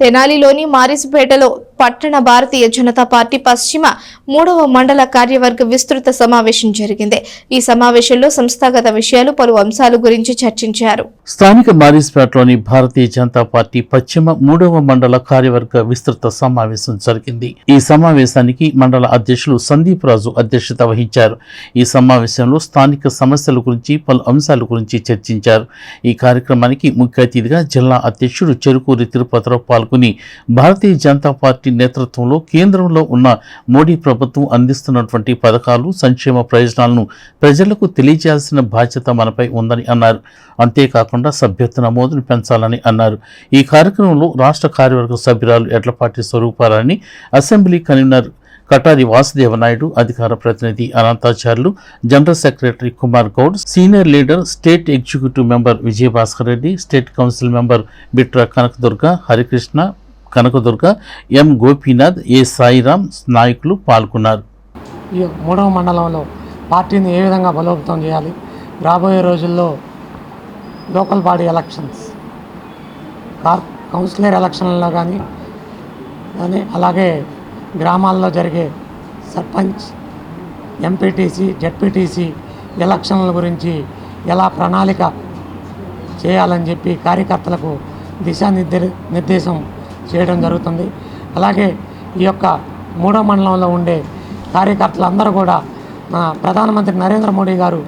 తెనాలిలోని మారిసుపేటలో పట్టణ భారతీయ జనతా పార్టీ పశ్చిమ మూడవ మండల కార్యవర్గ విస్తృత సమావేశం జరిగింది. ఈ సమావేశంలో సంస్థాగత విషయాలు పలు అంశాల గురించి చర్చించారు. స్థానిక మారిస్పేటలోని భారతీయ జనతా పార్టీ పశ్చిమ మూడవ మండల కార్యవర్గ విస్తృత సమావేశం జరిగింది. ఈ సమావేశానికి మండల అధ్యక్షులు సందీప్ రాజు అధ్యక్షత వహించారు. ఈ సమావేశంలో స్థానిక సమస్యల గురించి పలు అంశాల గురించి చర్చించారు. ఈ కార్యక్రమానికి ముఖ్య అతిథిగా జిల్లా అధ్యక్షుడు చెరుకూరి తిరుపతిరావు పాల్గొని భారతీయ జనతా పార్టీ నేతృత్వంలో కేంద్రంలో ఉన్న మోడీ ప్రభుత్వం అందిస్తున్నటువంటి పథకాలు సంక్షేమ ప్రయోజనాలను ప్రజలకు తెలియజేయాల్సిన బాధ్యత మనపై ఉందని అన్నారు. అంతేకాకుండా సభ్యత్వ నమోదును పెంచాలని అన్నారు. ఈ కార్యక్రమంలో రాష్ట్ర కార్యవర్గ సభ్యురాలు ఎడ్లపాటి స్వరూపారాన్ని అసెంబ్లీ కన్వీనర్ కటారి వాసుదేవ నాయుడు అధికార ప్రతినిధి Anantacharyulu general secretary Kumar Goud senior leader state executive member Vijayabhaskar Reddy state council member Bitra Kanakadurga Harikrishna Kanakadurga M. Gopinath A. Sairam నాయకులు పాల్గొన్నారు. ఈ మూడవ మండలంలో పార్టీని ఏ విధంగా బలోపేతం చేయాలి? రాబోయే రోజుల్లో లోకల్ బాడీ ఎలక్షన్స్ కార్ కౌన్సిలర్ ఎలక్షన్లలో కానీ కానీ అలాగే గ్రామాల్లో జరిగే సర్పంచ్ ఎంపీటీసీ జెడ్పీటీసీ ఎలక్షన్ల గురించి ఎలా ప్రణాళిక చేయాలని చెప్పి కార్యకర్తలకు దిశానిర్దే నిర్దేశం చేయడం జరుగుతుంది. అలాగే ఈ యొక్క మూడో మండలంలో ఉండే కార్యకర్తలందరూ కూడా మన ప్రధానమంత్రి నరేంద్ర మోడీ గారు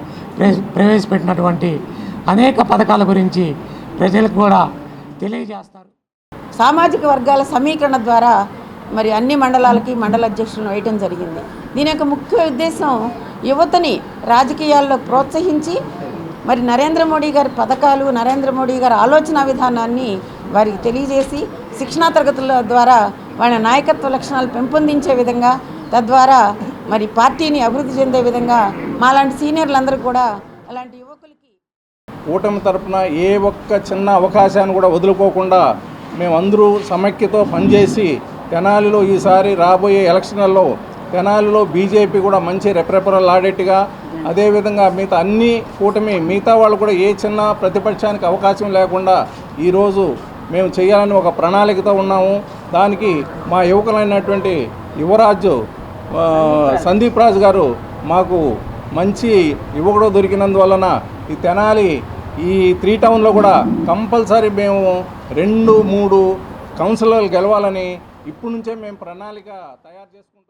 ప్రవేశపెట్టినటువంటి అనేక పథకాల గురించి ప్రజలకు కూడా తెలియజేస్తారు. సామాజిక వర్గాల సమీకరణ ద్వారా మరి అన్ని మండలాలకి మండల అధ్యక్షులను వేయటం జరిగింది. దీని యొక్క ముఖ్య ఉద్దేశం యువతని రాజకీయాల్లో ప్రోత్సహించి మరి నరేంద్ర మోడీ గారి పథకాలు నరేంద్ర మోడీ గారి ఆలోచన విధానాన్ని వారికి తెలియజేసి శిక్షణా తరగతుల ద్వారా వాళ్ళ నాయకత్వ లక్షణాలు పెంపొందించే విధంగా తద్వారా మరి పార్టీని అభివృద్ధి చెందే విధంగా మాలాంటి సీనియర్లందరూ కూడా అలాంటి యువకులకి కూటమి తరపున ఏ ఒక్క చిన్న అవకాశాన్ని కూడా వదులుకోకుండా మేమందరూ సమైక్యతో పనిచేసి తెనాలిలో ఈసారి రాబోయే ఎలక్షన్లలో తెనాలిలో బీజేపీ కూడా మంచి రెపరెపరలు ఆడేట్టుగా అదేవిధంగా మిగతా అన్ని కూటమి మిగతా వాళ్ళు కూడా ఏ చిన్న ప్రతిపక్షానికి అవకాశం లేకుండా ఈరోజు మేము చేయాలని ఒక ప్రణాళికతో ఉన్నాము. దానికి మా యువకులైనటువంటి యువరాజు సందీప్ రాజు గారు మాకు మంచి యువకుడు దొరికినందువలన ఈ తెనాలి ఈ త్రీ టౌన్లో కూడా కంపల్సరీ మేము రెండు మూడు కౌన్సిలర్లు గెలవాలని ఇప్పటి నుంచే మేము ప్రణాళిక తయారు చేసుకుంటాం